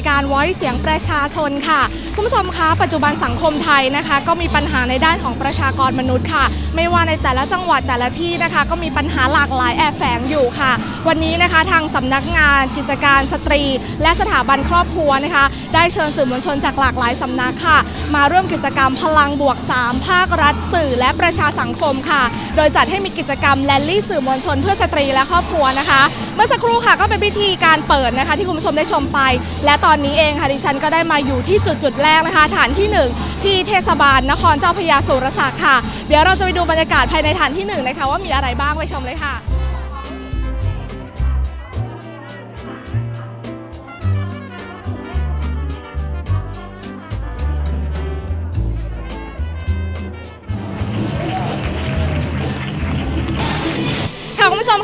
ายการไว้เสียงประชาชนค่ะคุณผู้ชมคะปัจจุบันสังคมไทยนะคะ ก็มีปัญหาในด้านของประชากรมนุษย์ค่ะ ไม่ว่าในแต่ละจังหวัดแต่ละที่นะคะ ก็มีปัญหาหลากหลายแอบแฝงอยู่ค่ะ วันนี้นะคะทางสำนักงานกิจการสตรี และสถาบันครอบครัวนะคะ ได้เชิญสื่อมวลชนจากหลากหลายสำนักค่ะ มาร่วมกิจกรรมพลังบวก 3 ภาครัฐสื่อและประชาสังคมค่ะ โดยจัดให้มีกิจกรรมแลนลี่สื่อมวลชนเพื่อสตรีและครอบครัวนะคะ เมื่อสักครู่ค่ะก็เป็นพิธีการเปิดนะคะ ที่คุณผู้ชมได้ชมไป และตอนนี้เองค่ะดิฉันก็ได้มาอยู่ที่จุดจุดแรกนะคะฐานที่หนึ่งที่เทศบาลนครเจ้าพระยาสุรศักดิ์ค่ะ เดี๋ยวเราจะไปดูบรรยากาศภายในฐานที่หนึ่งนะคะว่ามีอะไรบ้างไปชมเลยค่ะ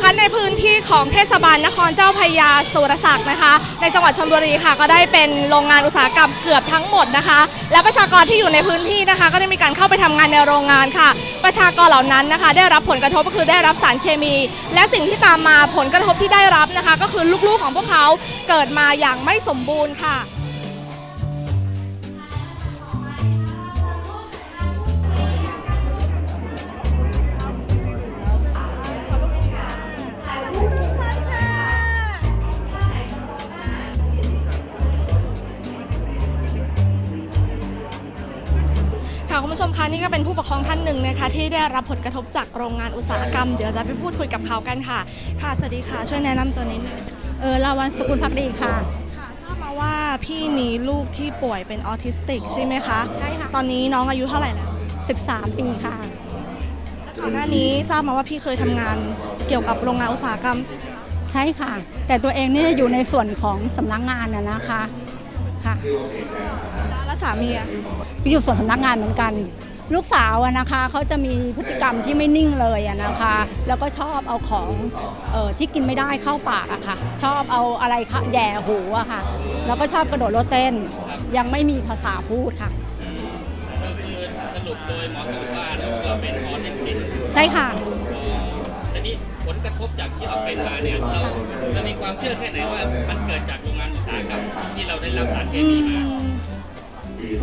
คะในพื้นที่ของเทศบาลนครเจ้าพยาสุรศักดิ์นะคะ ในจังหวัดชลบุรีค่ะ ก็ได้เป็นโรงงานอุตสาหกรรมเกือบทั้งหมดนะคะ และประชากรที่อยู่ในพื้นที่นะคะ ก็ได้มีการเข้าไปทำงานในโรงงานค่ะ ประชากรเหล่านั้นนะคะ ได้รับผลกระทบก็คือได้รับสารเคมี และสิ่งที่ตามมาผลกระทบที่ได้รับนะคะ ก็คือลูกๆของพวกเขาเกิดมาอย่างไม่สมบูรณ์ค่ะ ผู้ชมคะนี่ก็เป็นผู้ปกครองท่านหนึ่งนะคะที่ได้รับผลกระทบจากโรงงานอุตสาหกรรม เดี๋ยวจะไปพูดคุยกับเขากันค่ะ ค่ะสวัสดีค่ะ ช่วยแนะนำตัวนิดนึงเออลาวันสกุลพักดีค่ะ ค่ะทราบมาว่าพี่มีลูกที่ป่วยเป็นออทิสติกใช่ไหมคะใช่ค่ะ ตอนนี้น้องอายุเท่าไหร่แล้ว13 ปีค่ะก่อนหน้านี้ทราบมาว่าพี่เคยทำงานเกี่ยวกับโรงงานอุตสาหกรรมใช่ไหมคะใช่ค่ะ แต่ตัวเองเนี่ยอยู่ในส่วนของสำนักงานน่ะนะคะค่ะแล้ว สามีอะอยู่ส่วนสำนักงานเหมือนกัน ลูกสาวอะนะคะเขาจะมีพฤติกรรมที่ไม่นิ่งเลยอะนะคะ แล้วก็ชอบเอาของเออที่กินไม่ได้เข้าปากอะค่ะ ชอบเอาอะไรคะแหย่หูอะค่ะ แล้วก็ชอบกระโดดโลดเต้น ยังไม่มีภาษาพูดค่ะก็คือสรุปโดยหมอสรุปว่าลูกเราเป็นออทิสติกใช่ค่ะ แต่นี่ผลกระทบจากที่เราเป็นมาเนี่ยเราเรามีความเชื่อแค่ไหนว่ามันเกิดจากโรงงานอุตสาหกรรมที่เราได้รับสารเคอืมีมาม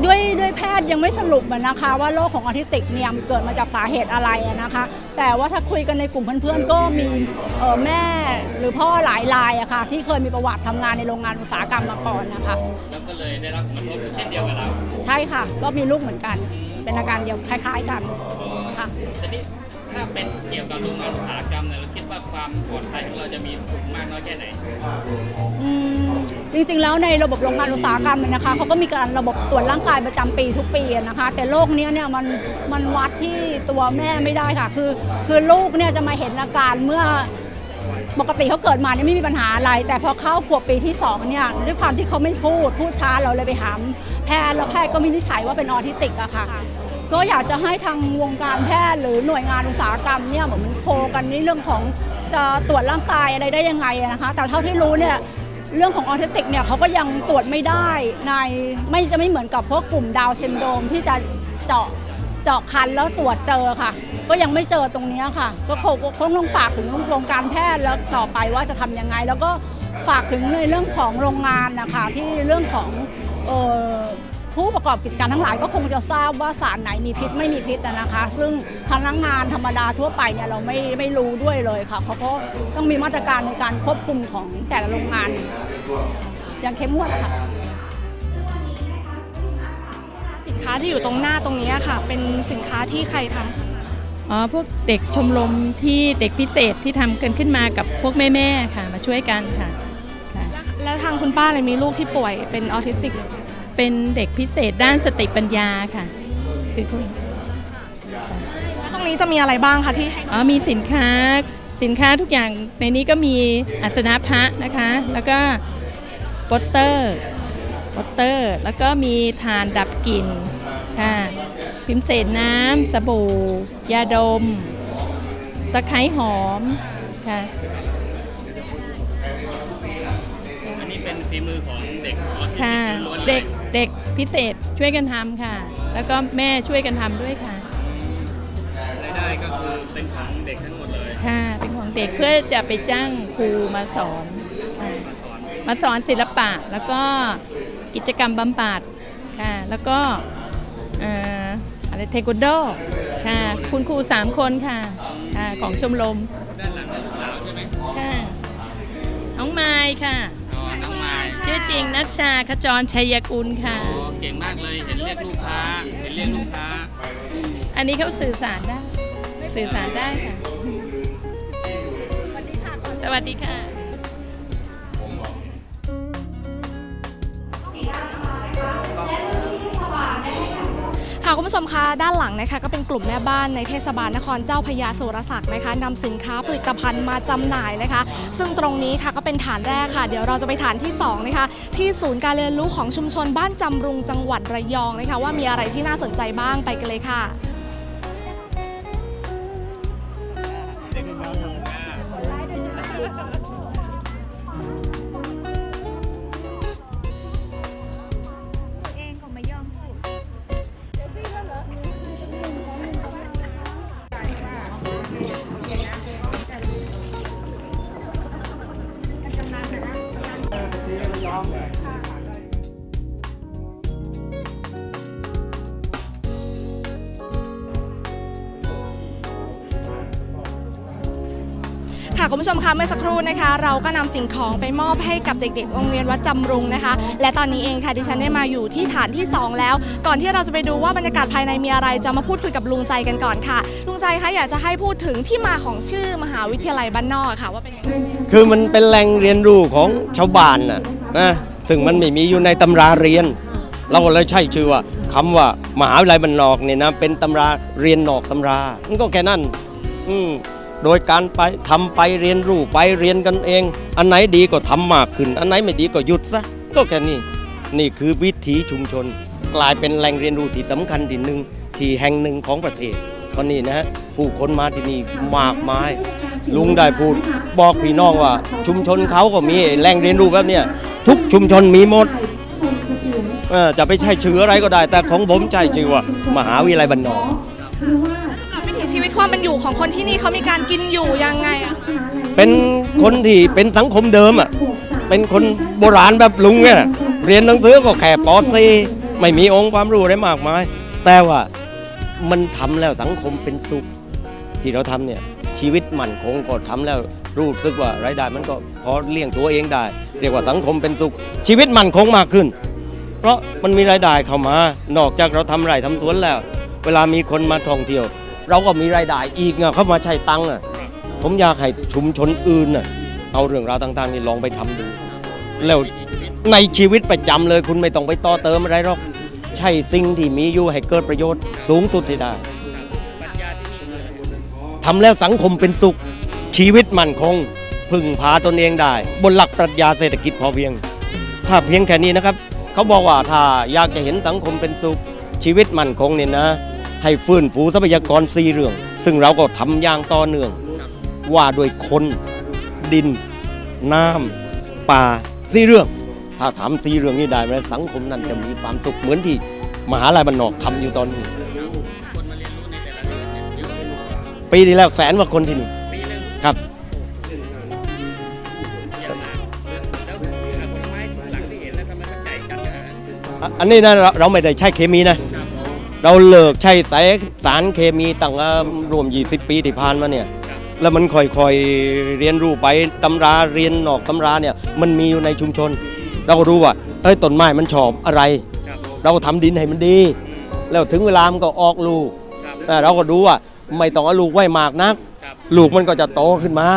ด้วยด้วยแพทย์ยังไม่สรุปนะคะ ว่าโรคของออทิสติกเนี่ยมเกิดมาจากสาเหตุอะไรนะคะ แต่ว่าถ้าคุยกันในกลุ่มเพื่อนๆ ก็มีเออแม่หรือพ่อหลายรายอะค่ะที่เคยมีประวัติทำงานในโรงงานอุตสาหกรรมมาก่อนนะคะแล้วก็เลยได้รับผลกระทบเช่นเดียวกับเราใช่ค่ะ ก็มีลูกเหมือนกัน เป็นอาการเดียวคล้าย ๆ กันค่ะแต่นี่ ถ้าเป็นเกี่ยวกับโรงงานอุตสาหกรรมเนี่ยเราคิดว่าความปลอดภัยของเราจะมีสูงมากน้อยแค่ไหน อืมจริงๆ แล้วในระบบโรงงานอุตสาหกรรมเนี่ยนะคะเขาก็มีการระบบตรวจร่างกายประจำปีทุกปีอะนะคะ แต่โรคเนี้ยเนี่ยมันมันวัดที่ตัวแม่ไม่ได้ค่ะ คือคือลูกเนี่ยจะมาเห็นอาการเมื่อ ปกติเขาเกิดมาเนี่ยไม่มีปัญหาอะไร แต่พอเข้าขวบปีที่สองเนี่ยด้วยความที่เขาไม่พูดพูดช้าเราเลยไปหาแพทย์แล้วแพทย์ก็วินิจฉัยว่าเป็นออทิสติกอะค่ะ ก็อยากจะให้ทางวงการแพทย์หรือหน่วยงานอุตสาหกรรมเนี่ยเหมือนมันโคกันในเรื่องของจะตรวจร่างกายอะไรได้ยังไงนะคะ แต่เท่าที่รู้เนี่ยเรื่องของออทิสติกเนี่ยเขาก็ยังตรวจไม่ได้ในไม่จะไม่เหมือนกับพวกกลุ่มดาวน์ซินโดมที่จะเจาะเจาะคันแล้วตรวจเจอค่ะ ก็ยังไม่เจอตรงนี้ค่ะ ก็คงคงต้องฝากถึงวงการแพทย์แล้วต่อไปว่าจะทำยังไง แล้วก็ฝากถึงในเรื่องของโรงงานนะคะที่เรื่องของเออ ผู้ประกอบกิจการทั้งหลายก็คงจะทราบว่าสารไหนมีพิษไม่มีพิษอะนะคะ ซึ่งพนักงานธรรมดาทั่วไปเนี่ยเราไม่ไม่รู้ด้วยเลยค่ะเขาก็ต้องมีมาตรการในการควบคุมของแต่ละโรงงานอย่างเข้มงวดค่ะสินค้าที่อยู่ตรงหน้าตรงนี้ค่ะ เป็นสินค้าที่ใครทำอ๋อพวกเด็กชมรมที่เด็กพิเศษที่ทำกันขึ้นมากับพวกแม่ๆค่ะ มาช่วยกันค่ะค่ะแล้วทางคุณป้าเลยมีลูกที่ป่วยเป็นออทิสติกเป็ นเด็กพิเศษด้านสติปัญญาค่ะ คือคุณแล้วตรงนี้จะมีอะไรบ้างคะที่ให้อ๋อมีสินค้าสินค้าทุกอย่างในนี้ก็มีอัสนะพระนะคะ แล้วก็โปสเตอร์โปสเตอร์ แล้วก็มีทานดับกลิ่นค่ะพิมพ์เศษน้ำสบู่ ยาดม ตะไคร้หอมค่ะ ฝีมือของเด็กออทิสติค่ะกล้วนๆลยเด็กเด็กพิเศษช่วยกันทำค่ะ แล้วก็แม่ช่วยกันทำด้วยค่ะ รายได้ก็คือเป็นของเด็กทั้งหมดเลยค่ะ เป็นของเด็กเพื่อจะไปจ้างครูมาสอนค่ะมาสอนมาสอนศิลปะแล้วก็กิจกรรมบำบัดค่ะ แล้วก็เอ่ออะไรเทควันโดค่ะ คุณครูสามคนค่ะค่ะ ของชมรมด้านหลังนั่นลูกสาวใช่ไหมค่ะ น้องไม้ค่ะ ริงนัชชาขจรชัยกุลค่ะอ๋อเก่งมากเลยเห็นเรียกลูกค้าเห็นเรียกลูกค้าอันนี้เขาสื่อสารได้ สื่อสารได้ค่ะสวัสดีค่ะค่ะคุณผู้ชมคะด้านหลังนะคะก็เป็นกลุ่มแม่บ้านในเทศบาลนครเจ้าพระยาสุรศักดิ์นะคะนำสินค้าผลิตภัณฑ์มาจำหน่ายนะคะ ซึ่งตรงนี้ค่ะก็เป็นฐานแรกค่ะ เดี๋ยวเราจะไปฐานที่สองนะคะ ที่ศูนย์การเรียนรู้ของชุมชนบ้านจำรุงจังหวัดระยองนะคะว่ามีอะไรที่น่าสนใจบ้างไปกันเลยค่ะ ค่ะคุณผู้ชมคะเมื่อสักครู่นะคะ เราก็นำสิ่งของไปมอบให้กับเด็กๆ โรงเรียนวัดจำรุงนะคะ และตอนนี้เองค่ะดิฉันได้มาอยู่ที่ฐานที่ 2 แล้ว ก่อนที่เราจะไปดูว่าบรรยากาศภายในมีอะไรจะมาพูดคุยกับลุงใจกันก่อนค่ะ ลุงใจคะอยากจะให้พูดถึงที่มาของชื่อมหาวิทยาลัยบ้านนอกค่ะว่าเป็นยังไงคือมันเป็นแหล่งเรียนรู้ของชาวบ้านน่ะนะซึ่งมันไม่มีอยู่ในตำราเรียน เราเลยใช้ชื่อว่าคำว่ามหาวิทยาลัยบรรนอกเนี่ยนะเป็นตำราเรียนนอกตำรามันก็แค่นั้นอืม โดยการไปทำไปเรียนรู้ไปเรียนกันเอง อันไหนดีก็ทำมากขึ้น อันไหนไม่ดีก็หยุดซะก็แค่นี้ นี่คือวิถีชุมชน กลายเป็นแหล่งเรียนรู้ที่สำคัญที่หนึ่งที่แห่งหนึ่งของประเทศตอนนี้นะฮะผู้คนมาที่นี่มากมาย ลุงได้พูดบอกพี่น้องว่า ชุมชนเขาก็มีแหล่งเรียนรู้แบบเนี้ยทุกชุมชนมีหมดจะไปใช้ชื่ออะไรก็ได้ แต่ของผมใช้ชื่อว่ามหาวิทยาลัยบรรนอก ความเป็นอยู่ของคนที่นี่เขามีการกินอยู่ยังไงอะเป็นคนที่เป็นสังคมเดิมอะ เป็นคนโบราณแบบลุงเนี่ยเรียนหนังสือก็แค่ปอซีไม่มีองค์ความรู้อะไรมากมาย แต่ว่ามันทำแล้วสังคมเป็นสุข ที่เราทำเนี่ยชีวิตมั่นคงก็ทำแล้วรู้สึกว่ารายได้มันก็พอเลี้ยงตัวเองได้ เรียกว่าสังคมเป็นสุข ชีวิตมั่นคงมากขึ้น เพราะมันมีรายได้เข้ามา นอกจากเราทำไร่ทำสวนแล้ว เวลามีคนมาท่องเที่ยว เราก็มีรายได้อีกไงเข้ามาใช้ตังค์อะผมอยากให้ชุมชนอื่นน่ะเอาเรื่องราวต่างๆ นี่ลองไปทำดู แล้วในชีวิตประจำเลยคุณไม่ต้องไปต่อเติมอะไรหรอกใช่สิ่งที่มีอยู่ให้เกิดประโยชน์สูงสุดที่ได้ปัญญาที่นี่คืออะไรทำแล้วสังคมเป็นสุข ชีวิตมั่นคง พึ่งพาตนเองได้ บนหลักปรัชญาเศรษฐกิจพอเพียง ถ้าเพียงแค่นี้นะครับ เขาบอกว่าถ้าอยากจะเห็นสังคมเป็นสุขชีวิตมั่นคงเนี่ยนะ ให้ฟื้นฟูทรัพยากรสี่เรื่อง ซึ่งเราก็ทำอย่างต่อเนื่อง ว่าโดวยคนดิน น้ำป่าสี่เรื่อง ถ้าทำสี่เรื่องนี้ได้แล้วสังคมนั้นจะมีความสุขเหมือนที่มหาลัยบ้านนอกทำอยู่ตอนนี้ คนมาเรียนรู้ในแต่ละเดือนเนี่ยเยอะไหมปีที่แล้วแสนกว่าคนที่นี่ปีหนึงครับ เยี่ยมมากแล้วผลไม้หลังที่เห็นแล้วทำไมมันใหญ่จังนะฮะอะอันนี้นะเราเราไม่ได้ใช้เคมีนะ เราเลิกใช้สายสารเคมีตั้งแต่รวม 20 ปีที่ผ่านมาเนี่ยครับแล้วมันค่อยๆเรียนรู้ไปตำราเรียนนอกตำราเนี่ยมันมีอยู่ในชุมชน เราก็รู้ว่าเอ้ยต้นไม้มันชอบอะไรครับผมเราก็ทำดินให้มันดี แล้วถึงเวลามันก็ออกลูกครับอะเราก็ดูว่าไม่ต้องเอาลูกไว้มากนักครับลูกมันก็จะโตขึ้นมา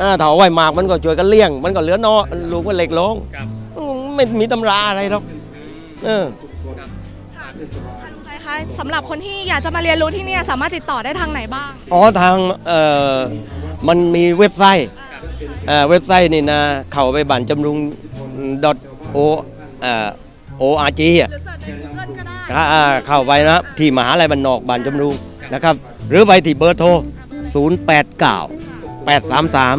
อ่าถ้าเอาไว้มากมันก็ช่วยกันเลี้ยง มันก็เหลือน้อยลูกมันเล็กลงครับอืมไม่มีตำราอะไรหรอกเออ ครับค่ะค่ะลุงใจคะสำหรับคนที่อยากจะมาเรียนรู้ที่เนี่ยสามารถติดต่อได้ทางไหนบ้างอ๋อทางเอ่อมันมีเว็บไซต์เอ่อเว็บไซต์นี่นะเข้าไปบันจำรุง .o เอ่อ org อะหรือเสิร์ชใน Google ก็ได้อ่าอ่าเข้าไปนะที่มหาลัยบันนอกบันจำรุงนะครับ หรือไปที่เบอร์โทร 089 833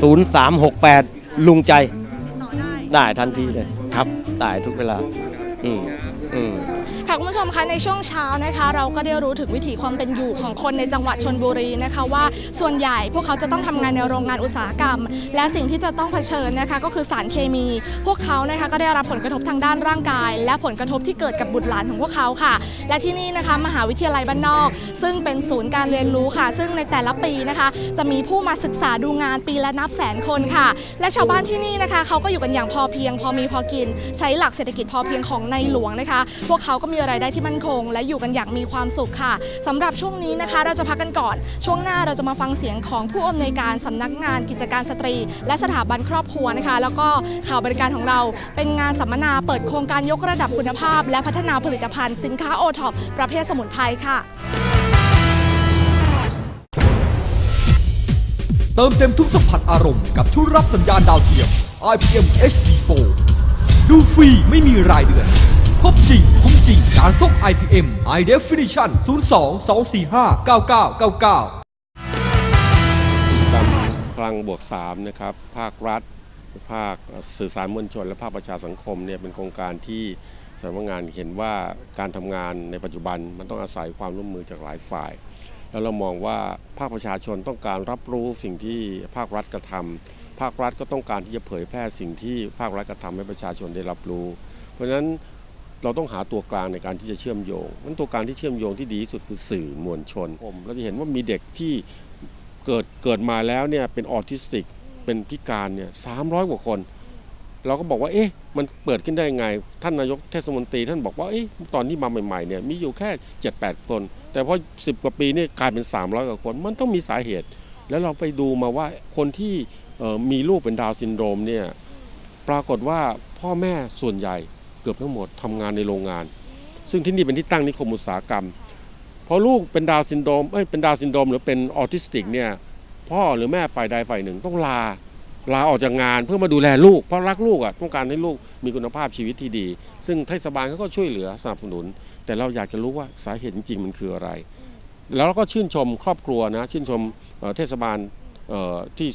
0368 ลุงใจ ติดต่อได้ ได้ทันทีเลยครับได้ทุกเวลา อืมอืม ค่ะคุณผู้ชมคะในช่วงเช้านะคะ เราก็ได้รู้ถึงวิถีความเป็นอยู่ของคนในจังหวัดชนบุรีนะคะว่าส่วนใหญ่พวกเขาจะต้องทำงานในโรงงานอุตสาหกรรม และสิ่งที่จะต้องเผชิญนะคะ ก็คือสารเคมี พวกเขานะคะก็ได้รับผลกระทบทางด้านร่างกาย และผลกระทบที่เกิดกับบุตรหลานของพวกเขาค่ะ และที่นี่นะคะมหาวิทยาลัยบ้านนอก ซึ่งเป็นศูนย์การเรียนรู้ค่ะ ซึ่งในแต่ละปีนะคะ จะมีผู้มาศึกษาดูงานปีละนับแสนคนค่ะ และชาวบ้านที่นี่นะคะเขาก็อยู่กันอย่างพอเพียง พอมีพอกิน ใช้หลักเศรษฐกิจพอเพียงของในหลวงนะคะ พวกเขาก็มีรายได้ที่มั่นคง และอยู่กันอย่างมีความสุขค่ะสำหรับช่วงนี้นะคะ เราจะพักกันก่อน ช่วงหน้าเราจะมาฟังเสียงของผู้อำนวยการสำนักงานกิจการสตรี และสถาบันครอบครัวนะคะ แล้วก็ข่าวบริการของเราเป็นงานสัมมนาเปิดโครงการยกระดับคุณภาพ และพัฒนาผลิตภัณฑ์สินค้าโอท็อปประเภทสมุนไพรค่ะเติมเต็มทุกสัมผัสอารมณ์กับทุกรับสัญญาณดาวเทียม IPM HD Pro ดูฟรีไม่มีรายเดือน ครบจริงคุ้มจริงการส่ง IPM High Definition 02 245 9999กรรมพลังบวก 3 นะครับ ภาครัฐ ภาคสื่อสารมวลชน และภาคประชาสังคมเนี่ยเป็นโครงการที่สำนักงานเห็นว่าการทำงานในปัจจุบันมันต้องอาศัยความร่วมมือจากหลายฝ่าย แล้วเรามองว่าภาคประชาชนต้องการรับรู้สิ่งที่ภาครัฐกระทำภาครัฐก็ต้องการที่จะเผยแพร่สิ่งที่ภาครัฐกระทำให้ประชาชนได้รับรู้ เพราะฉะนั้น เราต้องหาตัวกลางในการที่จะเชื่อมโยงนั้นตัวกลางที่เชื่อมโยงที่ดีที่สุดคือสื่อมวลชนผมเราจะเห็นว่ามีเด็กที่เกิดเกิดมาแล้วเนี่ยเป็นออทิสติก เป็นพิการเนี่ยสามร้อยกว่าคน เราก็บอกว่าเอ๊ะมันเปิดขึ้นได้ยังไง ท่านนายกเทศมนตรีท่านบอกว่าเอ๊ะตอนที่มาใหม่ๆเนี่ยมีอยู่แค่7-8คน แต่พอ10กว่าปีนี่กลายเป็น300กว่าคน มันต้องมีสาเหตุ แล้วเราไปดูมาว่าคนที่เอ่อมีลูกเป็นดาวน์ซินโดรมเนี่ยปรากฏว่าพ่อแม่ส่วนใหญ่เกือบทั้งหมดทำงานในโรงงาน ซึ่งที่นี่เป็นที่ตั้งนิคมอุตสาหกรรมพอลูกเป็นดาวซินโดรมเอ้ยเป็นดาวซินโดรมหรือเป็นออทิสติกเนี่ยพ่อหรือแม่ฝ่ายใดฝ่ายหนึ่งต้องลาลาออกจากงานเพื่อมาดูแลลูกเพราะรักลูกอะต้องการให้ลูกมีคุณภาพชีวิตที่ดี ซึ่งเทศบาลเขาก็ช่วยเหลือสนับสนุน แต่เราอยากจะรู้ว่าสาเหตุจริงมันคืออะไร แล้วเราก็ชื่นชมครอบครัวนะชื่นชมเเทศบาลที่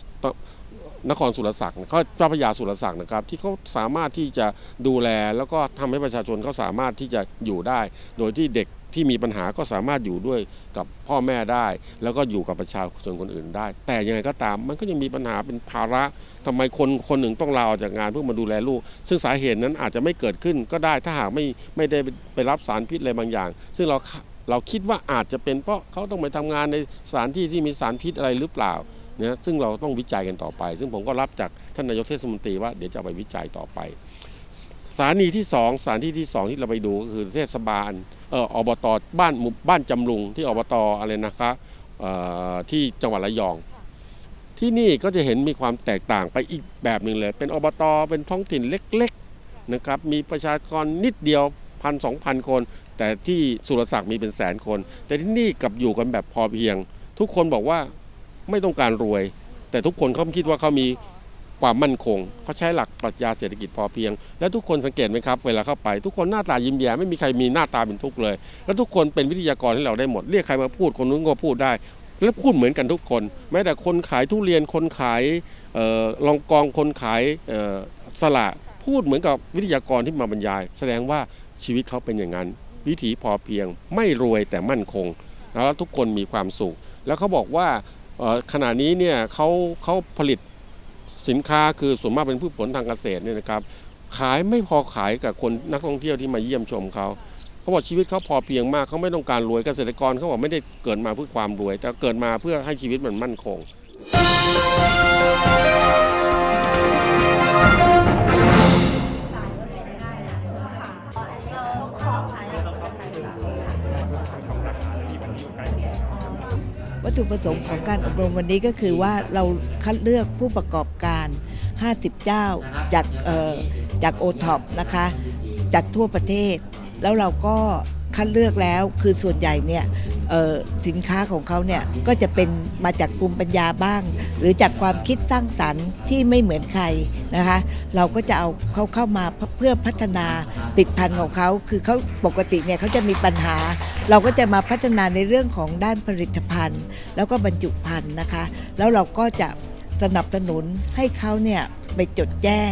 นครสุรศักดิ์เขาเจ้าพระยาสุรศักดิ์นะครับ ที่เขาสามารถที่จะดูแลแล้วก็ทำให้ประชาชนเขาสามารถที่จะอยู่ได้ โดยที่เด็กที่มีปัญหาก็สามารถอยู่ด้วยกับพ่อแม่ได้ แล้วก็อยู่กับประชาชนคนอื่นได้ แต่ยังไงก็ตามมันก็ยังมีปัญหาเป็นภาระทำไมคนคนหนึ่งต้องลาออกจากงานเพื่อมาดูแลลูก ซึ่งสาเหตุนั้นอาจจะไม่เกิดขึ้นก็ได้ถ้าหากไม่ไม่ได้ไปรับสารพิษอะไรบางอย่าง ซึ่งเราเราคิดว่าอาจจะเป็นเพราะเขาต้องไปทำงานในสถานที่ที่มีสารพิษอะไรหรือเปล่า นะซึ่งเราต้องวิจัยกันต่อไป ซึ่งผมก็รับจากท่านนายกเทศมนตรีว่าเดี๋ยวจะไปวิจัยต่อไปสถานีที่สองสถานที่ที่สองที่เราไปดูก็คือเทศบาลเอออบตบ้านหมู่บ้านจำลุงที่อบตอะไรนะคะที่จังหวัดระยอง ที่นี่ก็จะเห็นมีความแตกต่างไปอีกแบบหนึ่งเลย เป็นอบตเป็นท้องถิ่นเล็กๆนะครับมีประชากรนิดเดียวพันสองพันคน แต่ที่สุรศักดิ์มีเป็นแสนคน แต่ที่นี่กับอยู่กันแบบพอเพียง ทุกคนบอกว่า ไม่ต้องการรวย แต่ทุกคนเขาคิดว่าเขามีความมั่นคงเขาใช้หลักปรัชญาเศรษฐกิจพอเพียง และทุกคนสังเกตไหมครับ เวลาเข้าไป ทุกคนหน้าตายิ้มแย้มไม่มีใครมีหน้าตาเป็นทุกข์เลย แล้วทุกคนเป็นวิทยากรให้เราได้หมด เรียกใครมาพูดคนนู้นก็พูดได้ และพูดเหมือนกันทุกคน แม้แต่คนขายทุเรียนคนขายออลองกองคนขายสละพูดเหมือนกับวิทยากรที่มาบรรยาย แสดงว่าชีวิตเขาเป็นอย่างนั้น วิถีพอเพียง ไม่รวยแต่มั่นคงแล้วทุกคนมีความสุข แล้วเขาบอกว่า ขณะนี้เนี่ยเขาเขาผลิตสินค้าคือส่วนมากเป็นพืชผลทางเกษตรเนี่ยนะครับขายไม่พอขายกับคนนักท่องเที่ยวที่มาเยี่ยมชมเขาเขาบอกชีวิตเขาพอเพียงมากเขาไม่ต้องการรวยเกษตรกรเขาบอกไม่ได้เกิดมาเพื่อความรวย แต่เกิดมาเพื่อให้ชีวิตมันมั่นคง วัตถุประสงค์ของการอบรมวันนี้ก็คือว่าเราคัดเลือกผู้ประกอบการ 50 เจ้าจากเอ่อจากโอท็อปนะคะ จากทั่วประเทศ แล้วเราก็ คัดเลือกแล้วคือส่วนใหญ่เนี่ยสินค้าของเขาเนี่ยก็จะเป็นมาจากภูมิปัญญาบ้าง หรือจากความคิดสร้างสรรค์ที่ไม่เหมือนใครนะคะ เราก็จะเอาเขาเข้ามาเพื่อพัฒนาผลิตภัณฑ์ของเขาคือเขาปกติเนี่ยเขาจะมีปัญหา เราก็จะมาพัฒนาในเรื่องของด้านผลิตภัณฑ์ แล้วก็บรรจุภัณฑ์นะคะ แล้วเราก็จะสนับสนุนให้เขาเนี่ยไปจดแจ้ง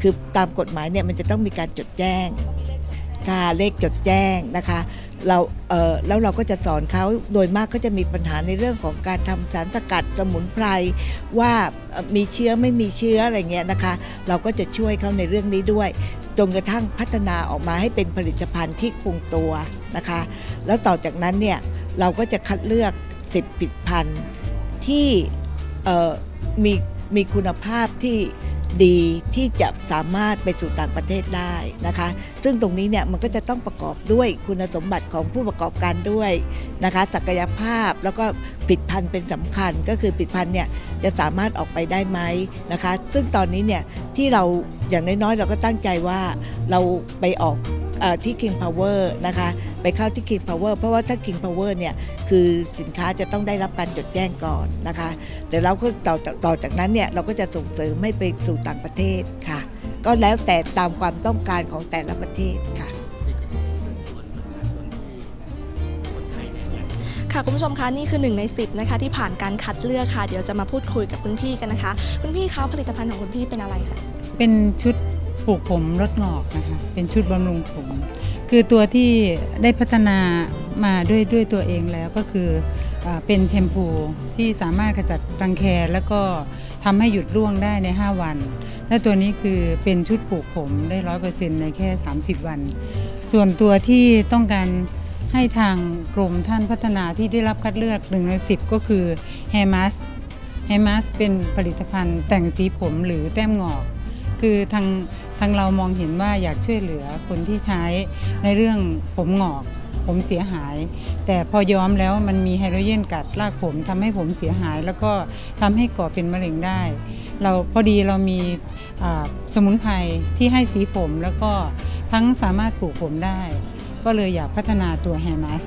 คือตามกฎหมายเนี่ยมันจะต้องมีการจดแจ้ง ค่ะเลขจดแจ้งนะคะเราเออแล้วเราก็จะสอนเขาโดยมากก็จะมีปัญหาในเรื่องของการทำสารสกัดสมุนไพรว่ามีเชื้อไม่มีเชื้ออะไรเงี้ยนะคะ เราก็จะช่วยเขาในเรื่องนี้ด้วยจนกระทั่งพัฒนาออกมาให้เป็นผลิตภัณฑ์ที่คงตัวนะคะ แล้วต่อจากนั้นเนี่ยเราก็จะคัดเลือก 10ผลิตภัณฑ์ที่มีมีคุณภาพที่ ดีที่จะสามารถไปสู่ต่างประเทศได้นะคะ ซึ่งตรงนี้เนี่ยมันก็จะต้องประกอบด้วยคุณสมบัติของผู้ประกอบการด้วยนะคะ ศักยภาพแล้วก็ผลิตภัณฑ์เป็นสำคัญ ก็คือผลิตภัณฑ์เนี่ยจะสามารถออกไปได้ไหมนะคะ ซึ่งตอนนี้เนี่ยที่เราอย่างน้อยๆ เราก็ตั้งใจว่าเราไปออก ที่ King Power นะคะไปเข้าที่ King Power เพราะว่าถ้า King Power เนี่ยคือสินค้าจะต้องได้รับการจดแจ้งก่อนนะคะแต่เราก็ต่อจากต่อจากนั้นเนี่ยเราก็จะส่งเสริมให้ไปสู่ต่างประเทศค่ะ ก็แล้วแต่ตามความต้องการของแต่ละประเทศค่ะค่ะคุณผู้ชมคะนี่คือหนึ่งใน 10นะคะที่ผ่านการคัดเลือกค่ะ เดี๋ยวจะมาพูดคุยกับคุณพี่กันนะคะ คุณพี่คะผลิตภัณฑ์ของคุณพี่เป็นอะไรคะเป็นชุด ปลูกผมลดงอกนะคะเป็นชุดบำรุงผม คือตัวที่ได้พัฒนามาด้วยด้วยตัวเองแล้วก็คืออเป็นแชมพูที่สามารถขจัดรังแคแล้วก็ทำให้หยุดร่วงได้ใน 5 วัน และตัวนี้คือเป็นชุดปลูกผมได้ร้อยเปอร์เซ็นต์ในแค่ 30 วัน ส่วนตัวที่ต้องการให้ทางกรมท่านพัฒนาที่ได้รับคัดเลือกหนึ่งในสิก็คือ Hair Mask Hair Mask เป็นผลิตภัณฑ์แต่งสีผมหรือแต้มงอก คือทางทางเรามองเห็นว่าอยากช่วยเหลือคนที่ใช้ในเรื่องผมหงอก ผมเสียหาย แต่พอย้อมแล้วมันมีไฮโดรเจนกัดรากผมทำให้ผมเสียหาย แล้วก็ทำให้ก่อเป็นมะเร็งได้ เราพอดีเรามีสมุนไพรที่ให้สีผมแล้วก็ทั้งสามารถปลูกผมได้ ก็เลยอยากพัฒนาตัวแฮร์มัส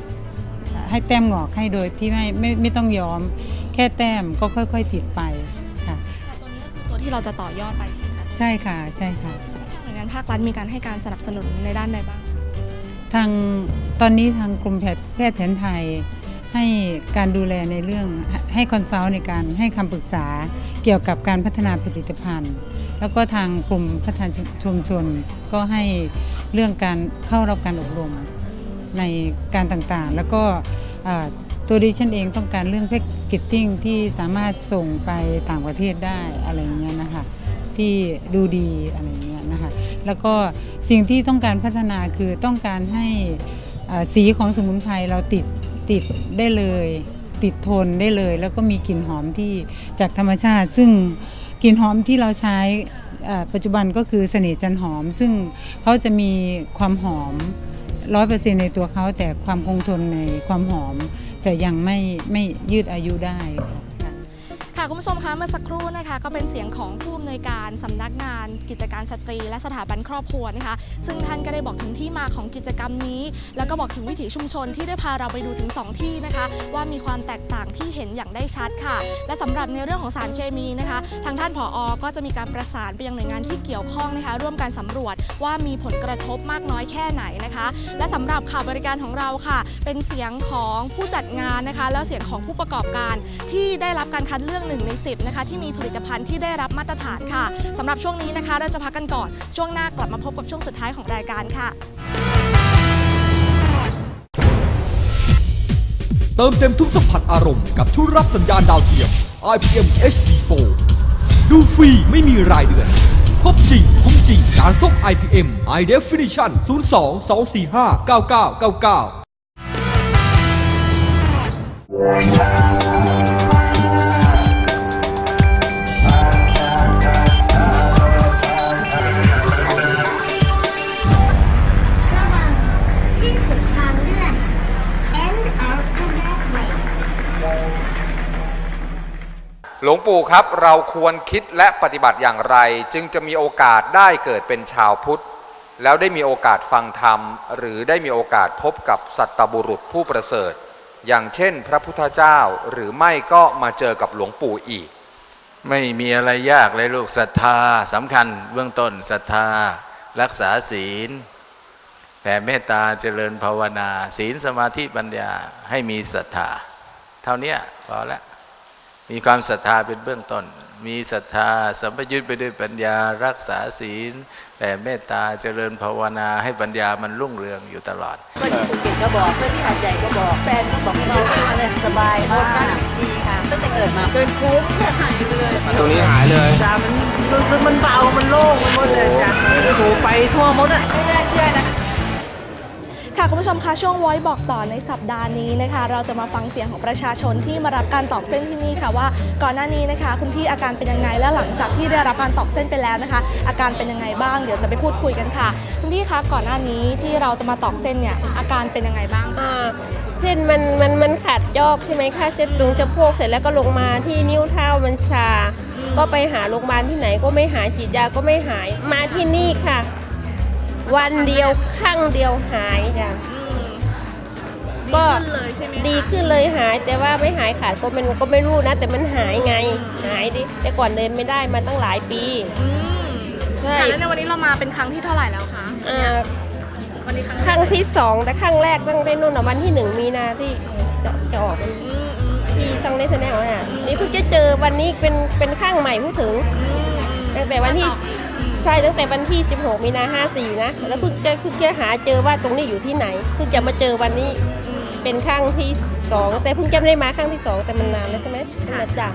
ให้แต้มหงอกให้โดยที่ไม่ไม่ไม่ต้องย้อม แค่แต้มก็ค่อย ๆ ติดไปค่ะค่ตัวนี้ก็คือตัวที่เราจะต่อยอดไปใช่ ใช่ค่ะใช่ค่ะทางหน่วยงานภาครัฐมีการให้การสนับสนุนในด้านใดบ้าง ทางตอนนี้ทางกรมแพทย์แพทย์แผนไทย ให้การดูแลในเรื่องให้คอนซัลท์ในการให้คำปรึกษาเกี่ยวกับการพัฒนาผลิตภัณฑ์ แล้วก็ทางกลุ่มพัฒนาชุมชน ก็ให้เรื่องการเข้ารับการอบรมในการต่างๆ แล้วก็อ่าตัวดิฉันเองต้องการเรื่องแพ็กเกจจิ้งที่สามารถส่งไปต่างประเทศได้อะไรเงี้ยนะคะ ที่ดูดีอะไรเงี้ยนะคะแล้วก็สิ่งที่ต้องการพัฒนาคือต้องการให้สีของสมุนไพรเราติดติดได้เลยติดทนได้เลย แล้วก็มีกลิ่นหอมที่จากธรรมชาติ ซึ่งกลิ่นหอมที่เราใช้ปัจจุบันก็คือเสน่ห์จันหอม ซึ่งเขาจะมีความหอมร้อยเปอร์เซ็นในตัวเขาแต่ความคงทนในความหอมจะยังไม่ไม่ยืดอายุได้ ค่ะคุณผู้ชมคะเมื่อสักครู่นะคะก็เป็นเสียงของผู้อำนวยการสำนักงาน กิจการสตรี และสถาบันครอบครัวนะคะ ซึ่งท่านก็ได้บอกถึงที่มาของกิจกรรมนี้ แล้วก็บอกถึงวิถีชุมชนที่ได้พาเราไปดูถึง 2 ที่นะคะ ว่ามีความแตกต่างที่เห็นอย่างได้ชัดค่ะ และสำหรับในเรื่องของสารเคมีนะคะ ทางท่านผอก็จะมีการประสานไปยังหน่วยงานที่เกี่ยวข้องนะคะ ร่วมการสำรวจว่ามีผลกระทบมากน้อยแค่ไหนนะคะ และสำหรับข่าวบริการของเราค่ะ เป็นเสียงของผู้จัดงานนะคะ แล้วเสียงของผู้ประกอบการที่ได้รับการคัดเลือก1 ใน 10 นะคะ ที่มีผลิตภัณฑ์ที่ได้รับมาตรฐานค่ะสำหรับช่วงนี้นะคะ เราจะพักกันก่อน ช่วงหน้ากลับมาพบกับช่วงสุดท้ายของรายการค่ะ เติมเต็มทุกสัมผัสอารมณ์กับทุกรับสัญญาณดาวเทียม IPM HD Pro ดูฟรีไม่มีรายเดือน ครบจริง คุ้มจริง การส่ง IPM High Definition 02 245 9999 หลวงปู่ครับเราควรคิดและปฏิบัติอย่างไร จึงจะมีโอกาสได้เกิดเป็นชาวพุทธ แล้วได้มีโอกาสฟังธรรม หรือได้มีโอกาสพบกับสัตบุรุษผู้ประเสริฐ อย่างเช่นพระพุทธเจ้าหรือไม่ก็มาเจอกับหลวงปู่อีก ไม่มีอะไรยากเลยลูกศรัทธาสำคัญเบื้องต้นศรัทธา รักษาศีลแผ่เมตตาเจริญภาวนา ศีลสมาธิปัญญาให้มีศรัทธา เท่านี้พอและ มีความศรัทธาเป็นเบื้องต้น มีศรัทธาสัมปยุตไปด้วยปัญญารักษาศีลแผ่เมตตาเจริญภาวนาให้ปัญญามันรุ่งเรืองอยู่ตลอดก็ที่ภูเก็ตก็บอกเพื่อนที่หาดใหญ่ก็บอกแฟนก็บอกเราเลยสบายมากดีค่ะตั้งแต่เกิดมาเกินคุ้มหายไปเลยตรงนี้หายเลยจ้ามันรู้สึกมันเบามันโล่งไปหมดเลยจ้ะโอ้โหไปทั่วหมดอะไม่น่าเชื่อนะ ค่ะคุณผู้ชมคะช่วง Voice บอกต่อในสัปดาห์นี้นะคะ เราจะมาฟังเสียงของประชาชนที่มารับการตอกเส้นที่นี่ค่ะว่า ก่อนหน้านี้นะคะ คุณพี่อาการเป็นยังไงและหลังจากที่ได้รับการตอกเส้นไปแล้วนะคะ อาการเป็นยังไงบ้างเดี๋ยวจะไปพูดคุยกันค่ะ คุณพี่คะก่อนหน้านี้ที่เราจะมาตอกเส้นเนี่ยอาการเป็นยังไงบ้างคะอ่าเส้นมันมันมันขาดยอกใช่ไหมคะเส้นตรงจะโพกเสร็จแล้วก็ลงมาที่นิ้วเท้ามันชา ก็ไปหาโรงพยาบาลที่ไหนก็ไม่หายฉีดยาก็ไม่หายมาที่นี่ค่ะ วันเดียวข้างเดียวหายจ้ะก็ขึ้นเลยใช่ไหมคะดีขึ้นเลยหาย แต่ว่าไม่หายขาดก็มันก็ไม่รู้นะ แต่มันหายไงหายดิแต่ก่อนเดินไม่ได้มาตั้งหลายปี อืมใช่ ค่ะแล้วในวันนี้เรามาเป็นครั้งที่เท่าไหร่แล้วคะอ่าวันนี้ครั้งครั้งที่สองแต่ครั้งแรกตั้งแต่นู่นน่ะวันที่หนึ่งมีนาที่จะจะออกอืมอืมที่ช่องในแนลน่ะนี่เพิ่งจะเจอวันนี้เป็นเป็นข้างใหม่พูดถึงตั้งแต่วันที่ ใช่ตั้งแต่วันที่ 16 มีนา54 นะ แล้วเพิ่งจะเพิ่งจะหาเจอว่าตรงนี้อยู่ที่ไหน เพิ่งจะมาเจอวันนี้เป็นข้างที่สองแต่เพิ่งจะไม่ได้มาข้างที่สองแต่มันนานแล้วใช่ไหมนั่นแหละจ้ะ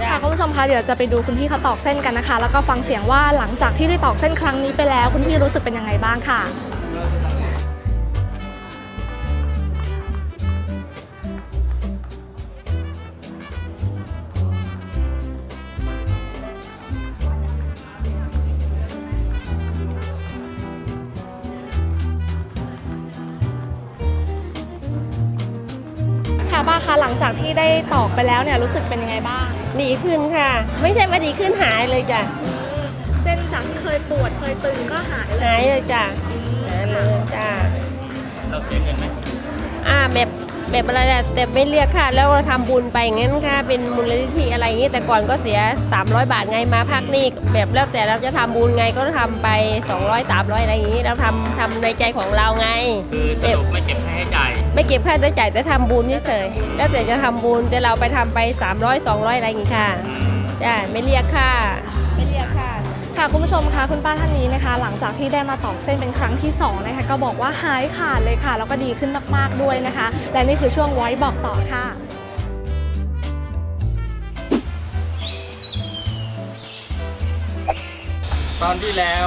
จ้ะค่ะคุณผู้ชมคะเดี๋ยวจะไปดูคุณพี่เขาตอกเส้นกันนะคะ แล้วก็ฟังเสียงว่าหลังจากที่ได้ตอกเส้นครั้งนี้ไปแล้ว คุณพี่รู้สึกเป็นยังไงบ้างค่ะ ค่ะป้าคะหลังจากที่ได้ตอกไปแล้วเนี่ยรู้สึกเป็นยังไงบ้าง ดีขึ้นค่ะ ไม่ใช่ว่าดีขึ้นหายเลยจ้ะเส้นจากที่เคยปวดเคยตึงก็หายเลยหายเลยจ้ะหายเลยจ้ะเราเสียเงินไหมอ่าแบบ แบบอะไรแหละแต่ไม่เรียกค่ะ แล้วเราทำบุญไปอย่างนั้นค่ะ เป็นมูลนิธิอะไรอย่างนี้แต่ก่อนก็เสีย 300 บาทไงมาพักนี่แบบแล้วแต่เราจะทำบุญไงก็ทำไป 200 300 อะไรอย่างนี้ เราทำทำในใจของเราไง คือสรุปไม่เก็บค่าใช้จ่ายไม่เก็บค่าใช้จ่ายแต่ทำบุญเฉยๆแล้วแต่จะทำบุญแต่เราไปทำไป 300 200 อะไรอย่างนี้ค่ะจ้ะไม่เรียกค่าไม่เรียกค่า ค่ะคุณผู้ชมคะคุณป้าท่านนี้นะคะ หลังจากที่ได้มาตอกเส้นเป็นครั้งที่สองนะคะก็บอกว่าหายขาดเลยค่ะ แล้วก็ดีขึ้นมากๆด้วยนะคะ และนี่คือช่วงไว้บอกต่อค่ะตอนที่แล้ว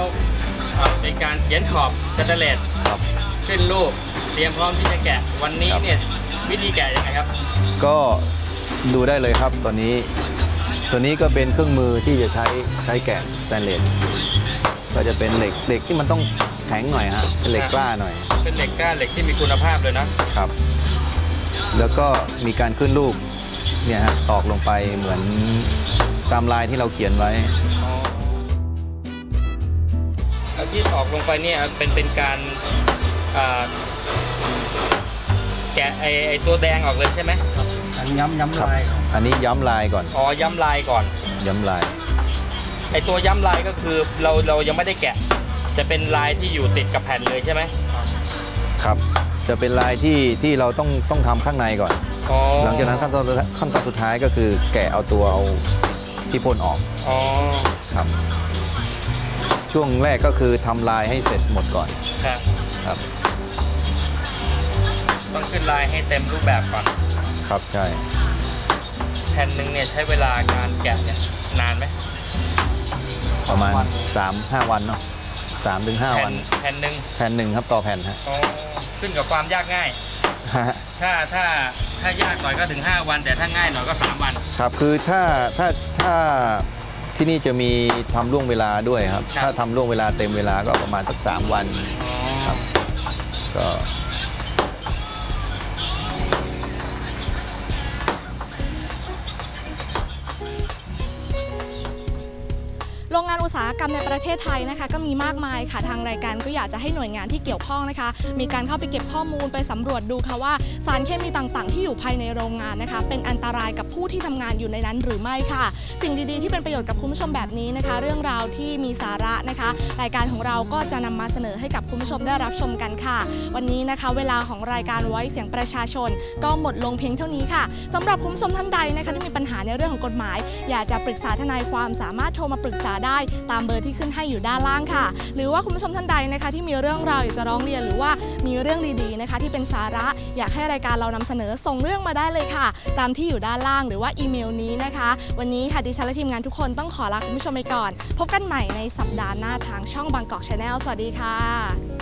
เอ่อเป็นการเขียนขอบสแตนเลสขึ้นรูปเตรียมพร้อมที่จะแกะวันนี้เนี่ยวิธีแกะยังไงครับ ก็ดูได้เลยครับตอนนี้ ตัวนี้ก็เป็นเครื่องมือที่จะใช้ใช้แกะสแตนเลสก็จะเป็นเหล็กเหล็กที่มันต้องแข็งหน่อยฮะเป็นเหล็กกล้าหน่อย เป็นเหล็กกล้าเหล็กที่มีคุณภาพเลยนะครับ แล้วก็มีการขึ้นรูปเนี่ยฮะตอกลงไปเหมือนตามลายที่เราเขียนไว้แล้วที่ออกลงไปเนี่ยเป็นเป็นการอ่าแกะไอไอตัวแดงออกเลยใช่ไหม อันย้ำย้ำครับ ลายอันนี้ย้ำลายก่อน อ๋อย้ำลายก่อน ย้ำลาย ไอตัวย้ำลายก็คือเราเรายังไม่ได้แกะ จะเป็นลายที่อยู่ติดกับแผ่นเลยใช่ไหมครับ จะเป็นลายที่ที่เราต้องต้องทำข้างในก่อน อ๋อหลังจากนั้นขั้นตอนขั้นตอนสุดท้ายก็คือแกะเอาตัวเอาที่พ่นออกอ๋อครับ ช่วงแรกก็คือทำลายให้เสร็จหมดก่อนครับ ครับ ต้องขึ้นลายให้เต็มรูปแบบก่อน ครับใช่ แผ่นหนึ่งเนี่ยใช้เวลาการแกะเนี่ยนานไหมประมาณ 3 5 วันเนาะสามถึงห้าแผ่วัน นแผ่นหนึ่งแผ่นหนึ่งครับต่อแผ่นฮะอ๋อขึ้นกับความยากง่ายถ้าถ้าถ้ายากหน่อยก็ถึง 5 วัน แต่ถ้าง่ายหน่อยก็ 3 วัน ครับคือถ้าถ้าถ้าที่นี่จะมีทำล่วงเวลาด้วยครับ ครับ ถ้าทำล่วงเวลาเต็มเวลาก็ประมาณสัก 3 วัน อ๋อครับ ก็ โรงงานอุตสาหกรรมในประเทศไทยนะคะก็มีมากมายค่ะทางรายการก็อยากจะให้หน่วยงานที่เกี่ยวข้องนะคะ มีการเข้าไปเก็บข้อมูลไปสำรวจดูค่ะว่า สารเคมีต่างๆ ที่อยู่ภายในโรงงานนะคะ เป็นอันตรายกับผู้ที่ทำงานอยู่ในนั้นหรือไม่ค่ะ สิ่งดีๆ ที่เป็นประโยชน์กับคุณผู้ชมแบบนี้นะคะ เรื่องราวที่มีสาระนะคะ รายการของเราก็จะนำมาเสนอให้กับคุณผู้ชมได้รับชมกันค่ะ วันนี้นะคะ เวลาของรายการไว้เสียงประชาชน ก็หมดลงเพียงเท่านี้ค่ะสำหรับคุณผู้ชมท่านใดนะคะที่มีปัญหาในเรื่องของกฎหมาย อยากจะปรึกษาทนายความสามารถโทรมาปรึกษาได้ตามเบอร์ที่ขึ้นให้อยู่ด้านล่างค่ะ หรือว่าคุณผู้ชมท่านใดนะคะ ที่มีเรื่องราวอยากจะร้องเรียนหรือว่า มีเรื่องดีๆนะคะ ที่เป็นสาระอยากให้รายการเรานำเสนอส่งเรื่องมาได้เลยค่ะ ตามที่อยู่ด้านล่างหรือว่าอีเมลนี้นะคะ วันนี้ค่ะดิฉันและทีมงานทุกคนต้องขอลาคุณผู้ชมไปก่อน พบกันใหม่ในสัปดาห์หน้าทางช่องบางกอกชาแนลสวัสดีค่ะ